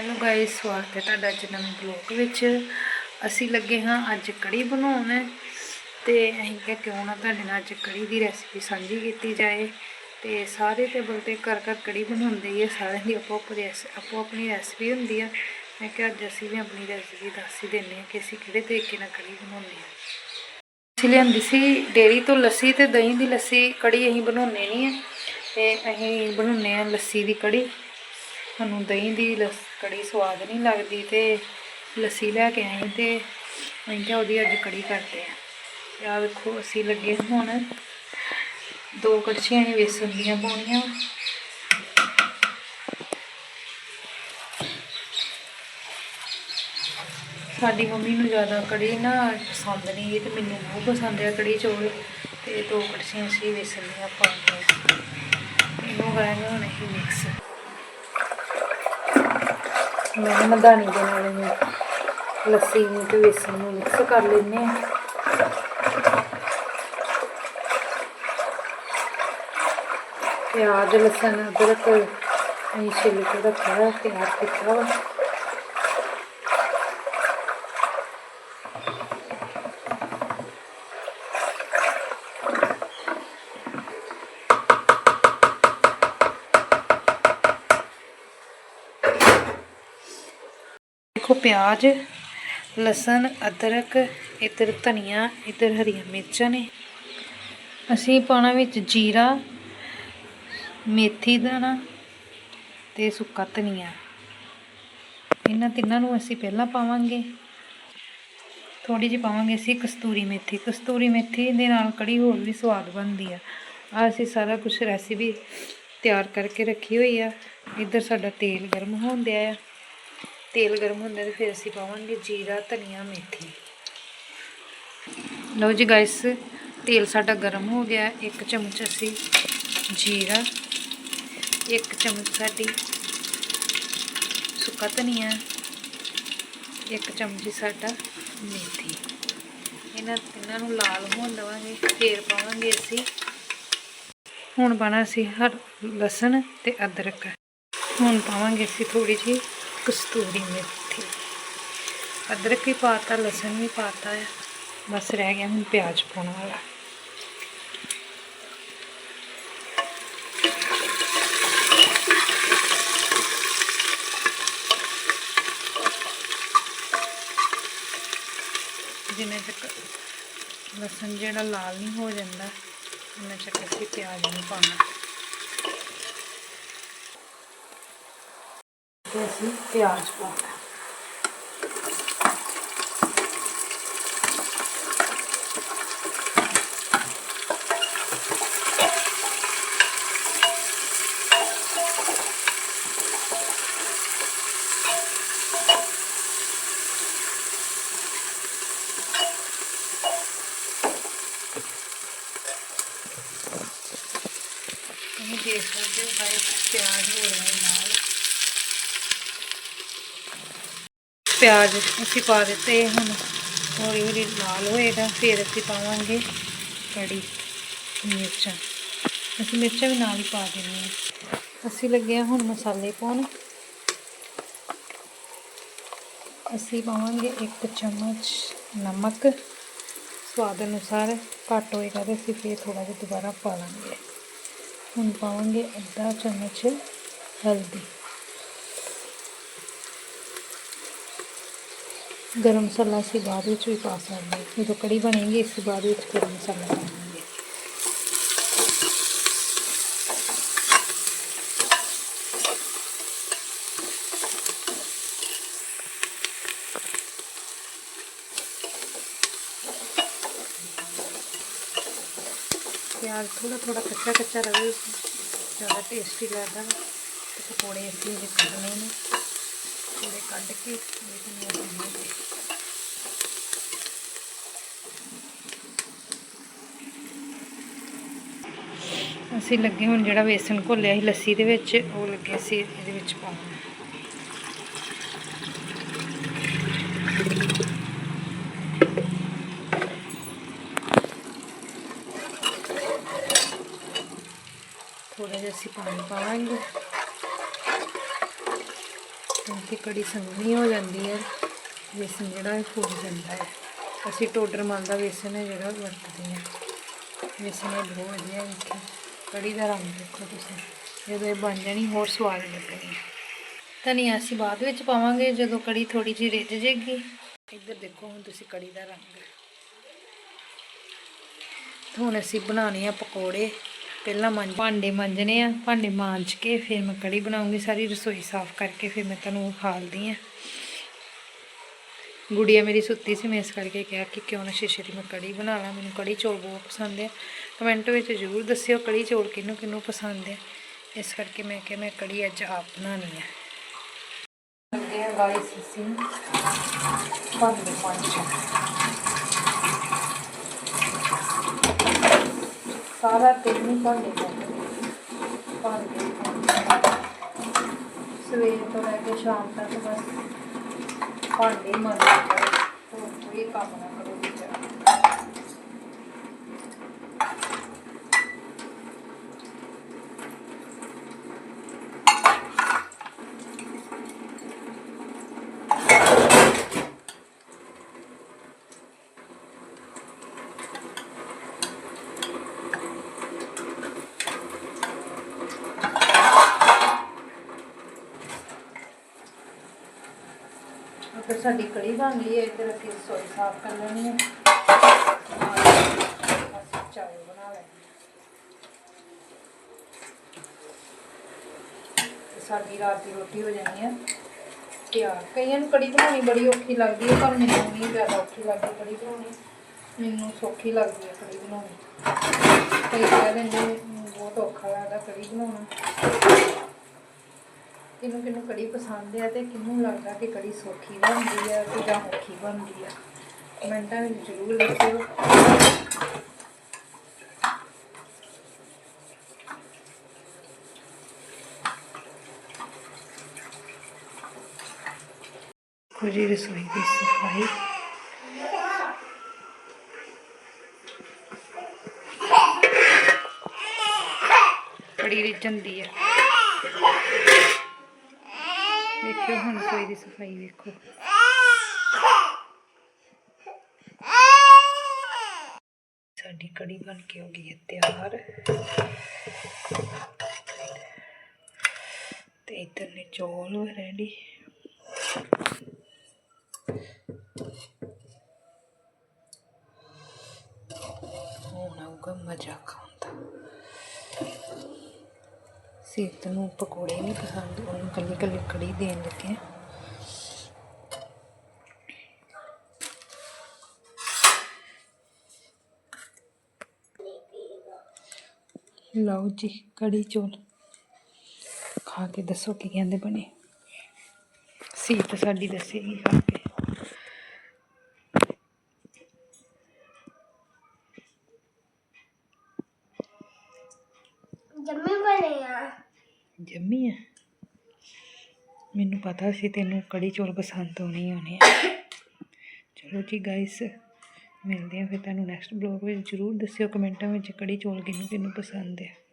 Hello guys ਸਵਾਗਤ ਹੈ ਤੁਹਾਡਾ ਅੱਜ ਨਵੇਂ ਬਲੌਗ ਵਿੱਚ। ਅਸੀਂ ਲੱਗੇ ਹਾਂ ਅੱਜ ਕੜੀ ਬਣਾਉਣ ਤੇ ਅਸੀਂ ਕਿਹਾ ਕਿਉਂ ਨਾ ਤੁਹਾਡੇ ਨਾਲ ਅੱਜ ਕੜੀ ਦੀ ਰੈਸਿਪੀ ਸਾਂਝੀ ਕੀਤੀ ਜਾਏ ਤੇ ਸਾਰੇ ਟੇਬਲ ਤੇ ਘਰ ਘਰ ਕੜੀ ਬਣਾਉਂਦੇ ਹੀ ਆ, ਸਾਰਿਆਂ ਦੀ ਆਪੋ ਆਪਣੀ ਰੈਸ- ਆਪੋ ਆਪਣੀ ਰੈਸਿਪੀ ਹੁੰਦੀ ਆ। ਮੈਂ ਕਿਹਾ ਅੱਜ ਅਸੀਂ ਵੀ ਆਪਣੀ ਰੈਸਿਪੀ ਦੱਸ ਹੀ ਦਿੰਦੇ ਹਾਂ ਕਿ ਅਸੀਂ ਕਿਹੜੇ ਤਰੀਕੇ ਨਾਲ ਕੜੀ ਬਣਾਉਂਦੇ ਹਾਂ। ਅਸੀਂ ਲਿਆਂਦੀ ਸੀ ਡੇਰੀ ਤੋਂ ਲੱਸੀ ਤੇ ਦਹੀਂ ਦੀ ਲੱਸੀ, ਕੜੀ ਅਸੀਂ ਬਣਾਉਂਦੇ ਨਹੀਂ ਆ। ਤੇ ਅਸੀਂ ਬਣਾਉਂਦੇ ਆ ਲੱਸੀ ਦੀ ਕੜੀ, ਸਾਨੂੰ ਦਹੀਂ ਦੀ ਲੱਸ ਕੜੀ ਸਵਾਦ ਨਹੀਂ ਲੱਗਦੀ ਤੇ ਲੱਸੀ ਲੈ ਕੇ ਆਏ ਤੇ ਅਸੀਂ ਕਿਹਾ ਉਹਦੀ ਅੱਜ ਕੜੀ ਕਰਦੇ ਆ ਤੇ ਆਹ ਵੇਖੋ, ਅਸੀਂ ਲੱਗੇ ਹੁਣ ਦੋ ਕੜਛੀਆਂ ਹੀ ਵੇਸਣ ਦੀਆਂ ਪਾਉਣੀਆਂ। ਸਾਡੀ ਮੰਮੀ ਨੂੰ ਜ਼ਿਆਦਾ ਕੜੀ ਨਾ ਪਸੰਦ ਨਹੀਂ ਇਹ ਤੇ ਮੈਨੂੰ ਬਹੁਤ ਪਸੰਦ ਆ ਕੜੀ ਚੌਲ ਤੇ ਦੋ ਕੜਛੀਆਂ ਸੀ ਵੇਸਣ ਦੀਆਂ ਪਾਉਣੀਆਂ। ਇਹਨੂੰ ਕਰਾਂਗੇ ਹੁਣ ਅਸੀਂ ਮਿਕਸ ਮੈਂ ਮਧਾਣੀ ਦੇ ਨਾਲ ਇਹਨੂੰ ਲੱਸੀ ਨੂੰ ਤੇ ਵੇਸਣ ਨੂੰ ਮਿਕਸ ਕਰ ਲੈਂਦੇ ਹਾਂ। ਪਿਆਜ਼, ਲਸਣ, ਅਦਰਕ, ਅਸੀਂ ਛਿੱਲ ਕੇ ਰੱਖਿਆ ਤਿਆਰ ਕੀਤਾ ਵਾ। ਪਿਆਜ਼, ਲਸਣ, ਅਦਰਕ, ਇੱਧਰ ਧਨੀਆ, ਇੱਧਰ ਹਰੀਆਂ ਮਿਰਚਾਂ ਨੇ। ਅਸੀਂ ਪਾਉਣਾ ਵਿੱਚ ਜੀਰਾ, ਮੇਥੀ ਦਾਣਾ ਤੇ ਸੁੱਕਾ ਧਨੀਆ। ਇਹਨਾਂ ਤਿੰਨਾਂ ਨੂੰ ਅਸੀਂ ਪਹਿਲਾਂ ਪਾਵਾਂਗੇ। ਥੋੜੀ ਜਿਹੀ ਪਾਵਾਂਗੇ ਅਸੀਂ ਕਸਤੂਰੀ ਮੇਥੀ। ਕਸਤੂਰੀ ਮੇਥੀ ਦੇ ਨਾਲ ਕੜੀ ਹੋਰ ਵੀ ਸਵਾਦ ਬਣਦੀ ਆ। ਆ ਅਸੀਂ ਸਾਰਾ ਕੁਝ ਰੈਸਿਪੀ ਤਿਆਰ ਕਰਕੇ ਰੱਖੀ ਹੋਈ ਆ। ਇੱਧਰ ਸਾਡਾ ਤੇਲ ਗਰਮ ਹੋਣ ਦਿਆ ਆ। ਤੇਲ ਗਰਮ ਹੁੰਦਾ ਤੇ ਫਿਰ ਅਸੀਂ ਪਾਵਾਂਗੇ ਜੀਰਾ, ਧਨੀਆ, ਮੇਥੀ। ਲਓ ਜੀ ਗਾਇਸ, ਤੇਲ ਸਾਡਾ ਗਰਮ ਹੋ ਗਿਆ। ਇੱਕ ਚਮਚ ਅਸੀਂ ਜੀਰਾ, ਇੱਕ ਚਮਚ ਸਾਡੀ ਸੁੱਕਾ ਧਨੀਆ, ਇੱਕ ਚਮਚ ਸਾਡਾ ਮੇਥੀ। ਇਹਨਾਂ ਤਿੰਨਾਂ ਨੂੰ ਲਾਲ ਹੋਣ ਦੇਵਾਂਗੇ, ਫਿਰ ਪਾਵਾਂਗੇ ਅਸੀਂ। ਹੁਣ ਪਾਣਾ ਅਸੀਂ ਹਰ ਲਸਣ ਤੇ ਅਦਰਕ। ਹੁਣ ਪਾਵਾਂਗੇ ਅਸੀਂ ਥੋੜੀ ਜਿਹੀ ਕਸਤੂਰੀ ਮੇਥੀ। ਅਦਰਕ ਵੀ ਪਾਤਾ, ਲਸਣ ਵੀ ਪਾਤਾ ਹੈ ਬਸ ਰਹਿ ਗਿਆ ਹੁਣ ਪਿਆਜ਼ ਪਾਉਣ ਵਾਲਾ। ਜਿੰਨੇ ਤੱਕ ਲਸਣ ਜਿਹੜਾ ਲਾਲ ਨਹੀਂ ਹੋ ਜਾਂਦਾ, ਉਹਨਾਂ ਚੱਕ ਅਸੀਂ ਪਿਆਜ਼ ਨਹੀਂ ਪਾਉਣਾ। ਤੇ ਅਸੀਂ ਪਿਆਜ਼ ਪਾਉਣਾ ਤੁਸੀਂ ਦੇਖ ਸਕਦੇ ਹੋ ਗਾਇਸ ਪਿਆਜ਼ ਹੋ ਰਿਹਾ ਹੈ ਨਾਲ ਪਿਆਜ਼ ਅਸੀਂ ਪਾ ਦਿੱਤੇ ਹੁਣ ਹੌਲੀ ਹੌਲੀ ਲਾਲ ਹੋਏਗਾ, ਫਿਰ ਅਸੀਂ ਪਾਵਾਂਗੇ ਕੜੀ ਮਿਰਚਾਂ। ਅਸੀਂ ਮਿਰਚਾਂ ਵੀ ਨਾਲ ਹੀ ਪਾ ਦੇਣੀਆਂ ਅਸੀਂ ਲੱਗੇ ਹਾਂ ਹੁਣ ਮਸਾਲੇ ਪਾਉਣ। ਅਸੀਂ ਪਾਵਾਂਗੇ ਇੱਕ ਚਮਚ ਨਮਕ। ਸਵਾਦ ਅਨੁਸਾਰ ਘੱਟ ਹੋਏਗਾ ਤੇ ਅਸੀਂ ਫਿਰ ਥੋੜਾ ਜਿਹਾ ਦੁਬਾਰਾ ਪਾ ਲਾਂਗੇ। ਹੁਣ ਪਾਵਾਂਗੇ ਅੱਧਾ ਚਮਚ ਹਲਦੀ। ਗਰਮ ਮਸਾਲਾ ਅਸੀਂ ਬਾਅਦ ਵਿੱਚ ਵੀ ਪਾ ਸਕਦੇ ਹਾਂ ਜਦੋਂ ਕੜੀ ਬਣੇਗੀ ਇਸ ਬਾਅਦ ਵਿੱਚ ਗਰਮ ਮਸਾਲਾ ਪਾਵਾਂਗੇ ਪਿਆਜ਼ ਥੋੜਾ ਥੋੜਾ ਕੱਚਾ ਕੱਚਾ ਰਹੇ ਜ਼ਿਆਦਾ ਟੇਸਟੀ ਲੱਗਦਾ ਵਾ ਤੇ ਪਕੌੜੇ ਅਸੀਂ ਇਹ ਕੱਢਣੇ ਨੇ ਪਕੌੜੇ ਕੱਢ ਕੇ ਦੇਖਣੇ ਆ ਬਣਾਉਂਦੇ ਅਸੀਂ ਲੱਗੇ ਹੁਣ ਜਿਹੜਾ ਵੇਸਣ ਘੋਲਿਆ ਸੀ ਲੱਸੀ ਦੇ ਵਿੱਚ, ਉਹ ਲੱਗੇ ਸੀ ਇਹਦੇ ਵਿੱਚ ਪਾਉਣ। ਥੋੜਾ ਜਿਹਾ ਅਸੀਂ ਪਾਣੀ ਪਾਵਾਂਗੇ। ਕਿਉਂਕਿ ਕੜੀ ਸੰਘਣੀ ਹੋ ਜਾਂਦੀ ਹੈ ਵੇਸਣ ਜਿਹੜਾ ਇਹ ਫੁੱਲ ਜਾਂਦਾ ਹੈ। ਅਸੀਂ ਟੋਡਰ ਮਲ ਦਾ ਵੇਸਣ ਹੈ ਜਿਹੜਾ ਵਰਤਦੇ ਹਾਂ। ਵੇਸਣ ਬਹੁਤ ਵਧੀਆ ਵੇਖੋ ਕੜੀ ਦਾ ਰੰਗ ਦੇਖੋ ਤੁਸੀਂ। ਜਦੋਂ ਇਹ ਬਣ ਜਾਣੀ ਹੋਰ ਸਵਾਦ ਲੱਗਣੀ। ਧਨੀਆ ਅਸੀਂ ਬਾਅਦ ਵਿੱਚ ਪਾਵਾਂਗੇ ਜਦੋਂ ਕੜੀ ਥੋੜੀ ਜਿਹੀ ਰਿੱਝ ਜੇਗੀ। ਇੱਧਰ ਦੇਖੋ ਹੁਣ ਤੁਸੀਂ ਕੜੀ ਦਾ ਰੰਗ। ਹੁਣ ਅਸੀਂ ਬਣਾਉਣੇ ਆ ਪਕੌੜੇ। ਪਹਿਲਾਂ ਮੰਜ, ਭਾਂਡੇ ਮਾਂਜਣੇ ਆ। ਭਾਂਡੇ ਮਾਂਜ ਕੇ ਫਿਰ ਮੈਂ ਕੜੀ ਬਣਾਉਂਗੀ। ਸਾਰੀ ਰਸੋਈ ਸਾਫ਼ ਕਰਕੇ ਫਿਰ ਮੈਂ ਤੁਹਾਨੂੰ ਖਾਲਦੀ ਆ। ਗੁੜੀਆ ਮੇਰੀ ਸੁੱਤੀ ਸੀ, ਮੈਂ ਇਸ ਕਰਕੇ ਕਿਹਾ ਕਿ ਕਿਉਂ ਨਾ ਸ਼ੀਸ਼ੇ ਦੀ ਮੈਂ ਕੜੀ ਬਣਾ ਲਾਂ, ਮੈਨੂੰ ਕੜੀ ਚੌਲ ਬਹੁਤ ਪਸੰਦ ਹੈ ਕਮੈਂਟ ਵਿੱਚ ਜ਼ਰੂਰ ਦੱਸਿਓ ਕੜੀ ਚੌਲ ਕਿਹਨੂੰ ਕਿਹਨੂੰ ਪਸੰਦ ਹੈ ਇਸ ਕਰਕੇ ਮੈਂ ਕਿਹਾ ਮੈਂ ਕੜੀ ਅੱਜ ਆਪ ਬਣਾਉਣੀ ਹੈ ਲੱਗੇ ਆ। ਗਾਇਸ ਅਸੀਂ ਭਾਂਡੇ ਮਾਂਜਣ ਸਾਰਾ ਦਿਨ ਹੀ ਭਾਂਡੇ ਮਾਂਜਣੇ ਸਵੇਰ ਤੋਂ ਲੈ ਕੇ ਸ਼ਾਮ ਤੱਕ ਬਸ ਭਾਂਡੇ ਮਾਂਜਣੇ ਹੋਰ ਕੋਈ ਕੰਮ ਨਾ। ਸਾਡੀ ਕੜੀ ਬਣ ਗਈ ਹੈ, ਇੱਧਰ ਅਸੀਂ ਰਸੋਈ ਸਾਫ਼ ਕਰ ਲੈਣੀ ਹੈ। ਚਾਵਲ ਬਣਾ ਲੈਣੇ ਸਾਡੀ ਰਾਤ ਦੀ ਰੋਟੀ ਹੋ ਜਾਣੀ ਹੈ। ਤਿਆਰ। ਕਈਆਂ ਨੂੰ ਕੜੀ ਬਣਾਉਣੀ ਬੜੀ ਔਖੀ ਲੱਗਦੀ ਹੈ, ਪਰ ਮੈਨੂੰ ਨਹੀਂ ਜ਼ਿਆਦਾ ਔਖੀ ਲੱਗਦੀ ਕੜੀ ਬਣਾਉਣੀ। ਮੈਨੂੰ ਸੌਖੀ ਲੱਗਦੀ ਹੈ ਕੜੀ ਬਣਾਉਣੀ। ਕਈ ਕਹਿ ਦਿੰਦੇ ਬਹੁਤ ਔਖਾ ਲੱਗਦਾ ਕੜੀ ਬਣਾਉਣਾ। ਕਿਹਨੂੰ ਕਿਹਨੂੰ ਕੜੀ ਪਸੰਦ ਹੈ ਤੇ ਕਿਹਨੂੰ ਲੱਗਦਾ ਕਿ ਕੜੀ ਸੌਖੀ ਬਣਦੀ ਹੈ ਤੇ ਜਾਂ ਔਖੀ ਬਣਦੀ ਹੈ ਕਮੈਂਟਾਂ ਵਿੱਚ ਜ਼ਰੂਰ ਦੱਸਿਓ। ਕੁਝ ਰਸੋਈ ਦੀ ਸਫ਼ਾਈ। ਕੜੀ ਰਿੱਝੰਦੀ ਹੈ ਵੇਖਿਓ ਹੁਣ ਰਸੋਈ ਦੀ ਸਫ਼ਾਈ ਵੇਖੋ। ਸਾਡੀ ਕੜੀ ਬਣ ਕੇ ਹੋ ਗਈ ਹੈ ਤਿਆਰ। ਤੇ ਇੱਧਰ ਨੇ ਚੌਲ ਰੈਡੀ ਹੁਣ ਆਊਗਾ ਮਜ਼ਾ ਖਾਣ ਦਾ ਸੀਤ ਨੂੰ ਪਕੌੜੇ ਨਹੀਂ ਪਸੰਦ, ਉਹਨੂੰ ਕੱਲੀ ਕੱਲੀ ਕੜੀ ਦੇਣ ਲੱਗੇ ਲਓ ਜੀ, ਕੜੀ ਚੌਲ। ਖਾ ਕੇ ਦੱਸੋ ਕੀ ਕਹਿੰਦੇ ਬਣੇ। ਸੀਤ ਸਾਡੀ ਦੱਸੇਗੀ ਖਾ ਕੇ। ਜੰਮੇ ਬਣੇ ਆ। ਜੰਮੀ ਆ? ਮੈਨੂੰ ਪਤਾ ਸੀ ਤੈਨੂੰ ਕੜੀ ਚੌਲ ਪਸੰਦ ਹੋਣੇ ਹੋਣੇ ਆ। ਚਲੋ ਜੀ ਗਾਇਸ ਮਿਲਦੇ ਆ ਫਿਰ ਤੁਹਾਨੂੰ ਨੈਕਸਟ ਬਲੌਗ ਵਿੱਚ। ਜਰੂਰ ਦੱਸਿਓ ਕਮੈਂਟਾਂ ਵਿੱਚ ਕੜੀ ਚੌਲ ਕਿਹਨੂੰ ਕਿਹਨੂੰ ਪਸੰਦ ਹੈ